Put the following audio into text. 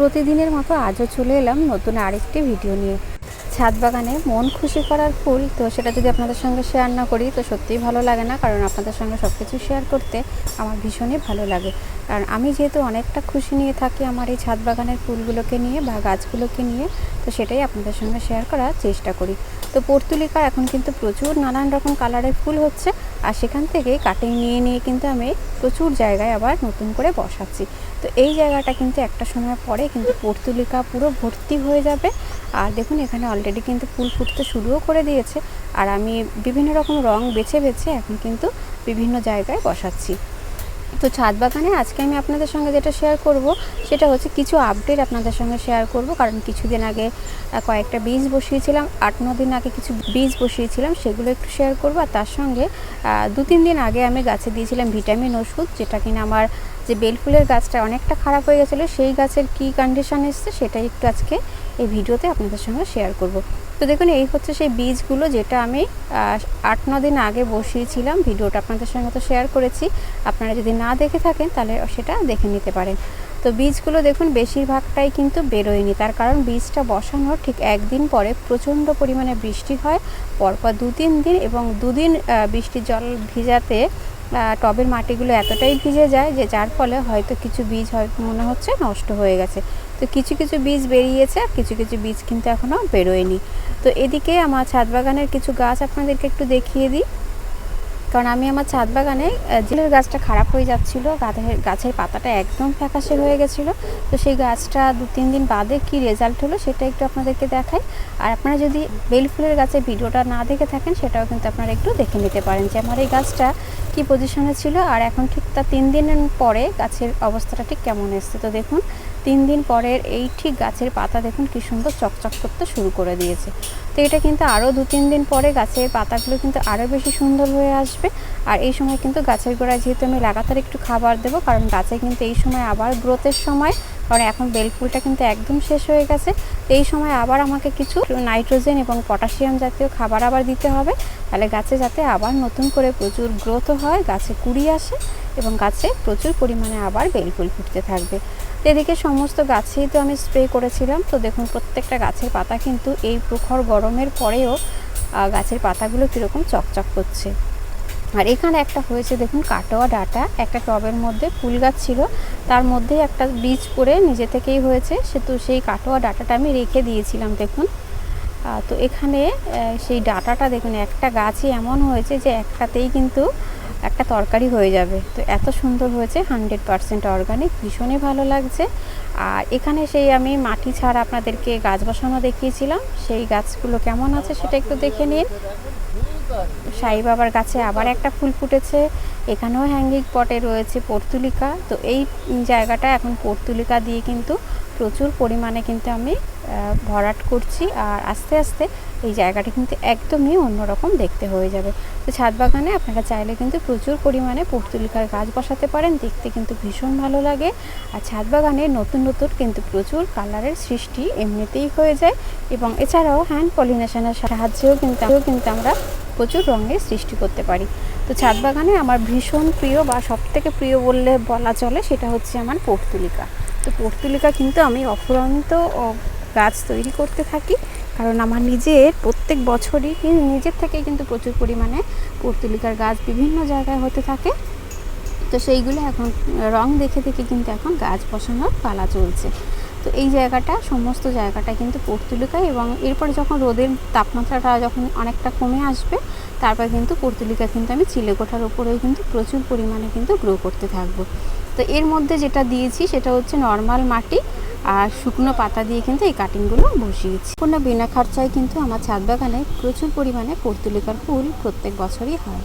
প্রতিদিনের মতো আজও চলে এলাম নতুন আরেকটি ভিডিও নিয়ে। ছাদ বাগানে মন খুশি করার ফুল, তো সেটা যদি আপনাদের সঙ্গে শেয়ার না করি, তো সত্যিই ভালো লাগে না, কারণ আপনাদের সঙ্গে সব কিছু শেয়ার করতে আমার ভীষণই ভালো লাগে। কারণ আমি যেহেতু অনেকটা খুশি নিয়ে থাকি আমার এই ছাদ বাগানের ফুলগুলোকে নিয়ে বা গাছগুলোকে নিয়ে, তো সেটাই আপনাদের সঙ্গে শেয়ার করার চেষ্টা করি। তো পর্তুলিকা এখন কিন্তু প্রচুর নানান রকম কালারের ফুল হচ্ছে, আর সেখান থেকে কাটিং নিয়ে নিয়ে কিন্তু আমি প্রচুর জায়গায় আবার নতুন করে বসাচ্ছি। তো এই জায়গাটা কিন্তু একটা সময় পরে কিন্তু পর্তুলিকা পুরো ভর্তি হয়ে যাবে। আর দেখুন, এখানে অলরেডি কিন্তু ফুল ফুটতে শুরুও করে দিয়েছে। আর আমি বিভিন্ন রকম রং বেছে বেছে এখন কিন্তু বিভিন্ন জায়গায় বসাচ্ছি। তো ছাদ বাগানে আজকে আমি আপনাদের সঙ্গে যেটা শেয়ার করব, সেটা হচ্ছে কিছু আপডেট আপনাদের সঙ্গে শেয়ার করব। কারণ কিছুদিন আগে কয়েকটা বীজ বসিয়েছিলাম, আট, ন দিন আগে কিছু বীজ বসিয়েছিলাম, সেগুলো একটু শেয়ার করব। আর তার সঙ্গে দু, তিন দিন আগে আমি গাছে দিয়েছিলাম ভিটামিন ওষুধ, যেটা কিনা আমার যে বেলফুলের গাছটা অনেকটা খারাপ হয়ে গেছিল, সেই গাছের কী কন্ডিশন এসছে, সেটাই একটু আজকে এই ভিডিওতে আপনাদের সঙ্গে শেয়ার করব। তো দেখুন, এই হচ্ছে সেই বীজগুলো যেটা আমি আট, ন দিন আগে বসিয়েছিলাম। ভিডিওটা আপনাদের সঙ্গে তো শেয়ার করেছি। আপনারা যদি না দেখে থাকেন, তাহলে সেটা দেখে নিতে পারেন। তো বীজগুলো দেখুন, বেশিরভাগটাই কিন্তু বেরোয়নি। তার কারণ বীজটা বসানোর ঠিক একদিন পরে প্রচণ্ড পরিমাণে বৃষ্টি হয়। পরপর দু, তিন দিন এবং দুদিন বৃষ্টির জল ভিজাতে টবের মাটিগুলো এতটাই ভিজে যায় যে যার ফলে হয়তো কিছু বীজ হয়, মনে হচ্ছে নষ্ট হয়ে গেছে। তো কিছু কিছু বীজ বেরিয়েছে আর কিছু কিছু বীজ কিন্তু এখনও বেরোয়নি। তো এদিকে আমার ছাদ বাগানের কিছু গাছ আপনাদেরকে একটু দেখিয়ে দিই। কারণ আমি আমার ছাদ বাগানে জিলের গাছটা খারাপ হয়ে যাচ্ছিল গাছের পাতাটা একদম ফ্যাকাশে হয়ে গেছিল। তো সেই গাছটা দু তিন দিন বাদে কি রেজাল্ট হলো সেটা একটু আপনাদেরকে দেখাই। আর আপনারা যদি বেল ফুলের গাছের ভিডিওটা না দেখে থাকেন, সেটাও কিন্তু আপনারা একটু দেখে নিতে পারেন যে আমার এই গাছটা কি পজিশনে ছিল। আর এখন ঠিক তার তিন দিনের পরে গাছের অবস্থাটা ঠিক কেমন এসছে। তো দেখুন তিন দিন পরের এই ঠিক গাছের পাতা দেখুন কি সুন্দর চকচক করতে শুরু করে দিয়েছে। তো এটা কিন্তু আরও দু তিন দিন পরে গাছের পাতাগুলো কিন্তু আরও বেশি সুন্দর হয়ে আসবে। আর এই সময় কিন্তু গাছের গোড়ায় যেহেতু আমি লাগাতার একটু খাবার দেবো, কারণ গাছে কিন্তু এই সময় আবার গ্রোথের সময়, কারণ এখন বেলফুলটা কিন্তু একদম শেষ হয়ে গেছে। তো এই সময় আবার আমাকে কিছু নাইট্রোজেন এবং পটাশিয়াম জাতীয় খাবার আবার দিতে হবে। তাহলে গাছে যাতে আবার নতুন করে প্রচুর গ্রোথও হয়, গাছে কুড়ি আসে এবং গাছে প্রচুর পরিমাণে আবার বেলফুল ফুটতে থাকবে। এদিকে সমস্ত গাছেই তো আমি স্প্রে করেছিলাম। তো দেখুন প্রত্যেকটা গাছের পাতা কিন্তু এই প্রখর গরমের পরেও গাছের পাতাগুলো কীরকম চকচক করছে। আর এখানে একটা হয়েছে, দেখুন, কাটোয়া ডাটা। একটা টবের মধ্যে ফুল গাছ ছিল। তার মধ্যে একটা বীজ পড়ে নিজে থেকেই হয়েছে। সে তো সেই কাটোয়া ডাটাটা আমি রেখে দিয়েছিলাম, দেখুন। তো এখানে সেই ডাটাটা, দেখুন, একটা গাছই এমন হয়েছে যে একটাতেই কিন্তু একটা তরকারি হয়ে যাবে। তো এত সুন্দর হয়েছে, হান্ড্রেড পারসেন্ট অর্গানিক, ভীষণই ভালো লাগছে। আর এখানে সেই আমি মাটি ছাড়া আপনাদেরকে গাছ বসানো দেখিয়েছিলাম। সেই গাছগুলো কেমন আছে সেটা একটু দেখে নিন। সাই বাবার গাছে আবার একটা ফুল ফুটেছে। এখানেও হ্যাঙ্গিং পটে রয়েছে পর্তুলিকা। তো এই জায়গাটা এখন পর্তুলিকা দিয়ে কিন্তু প্রচুর পরিমাণে কিন্তু আমি ভরাট করছি। আর আস্তে আস্তে এই জায়গাটা কিন্তু একদমই অন্যরকম দেখতে হয়ে যাবে। তো ছাদ বাগানে আপনারা চাইলে কিন্তু প্রচুর পরিমাণে পর্তুলিকার গাছ বসাতে পারেন। দেখতে কিন্তু ভীষণ ভালো লাগে। আর ছাদ বাগানে নতুন নতুন কিন্তু প্রচুর কালারের সৃষ্টি এমনিতেই হয়ে যায়। এবং এছাড়াও হ্যান্ড পলিনেশনের সাহায্যেও কিন্তু কিন্তু আমরা প্রচুর রঙের সৃষ্টি করতে পারি। তো ছাদ বাগানে আমার ভীষণ প্রিয় বা সব থেকে প্রিয় বললে বলা চলে সেটা হচ্ছে আমার পর্তুলিকা। তো পর্তুলিকা কিন্তু আমি অফুরন্ত গাছ তৈরি করতে থাকি, কারণ আমার নিজের প্রত্যেক বছরই নিজের থেকে কিন্তু প্রচুর পরিমাণে পর্তুলিকার গাছ বিভিন্ন জায়গায় হতে থাকে। তো সেইগুলো এখন, রং দেখে দেখে কিন্তু এখন গাছ বসানোর পালা চলছে। তো এই জায়গাটা, সমস্ত জায়গাটা কিন্তু পর্তুলিকা এবং এরপরে যখন রোদের তাপমাত্রাটা যখন অনেকটা কমে আসবে, তারপর কিন্তু পর্তুলিকা কিন্তু আমি চিলেকোঠার উপরেও কিন্তু প্রচুর পরিমাণে কিন্তু গ্রো করতে থাকব। তো এর মধ্যে যেটা দিয়েছি সেটা হচ্ছে নর্মাল মাটি আর শুকনো পাতা দিয়ে কিন্তু এই কাটিংগুলো বসিয়েছি। কোনো বিনা খরচায় কিন্তু আমার ছাদ বাগানে প্রচুর পরিমাণে পর্তুলিকার ফুল প্রত্যেক বছরই হয়।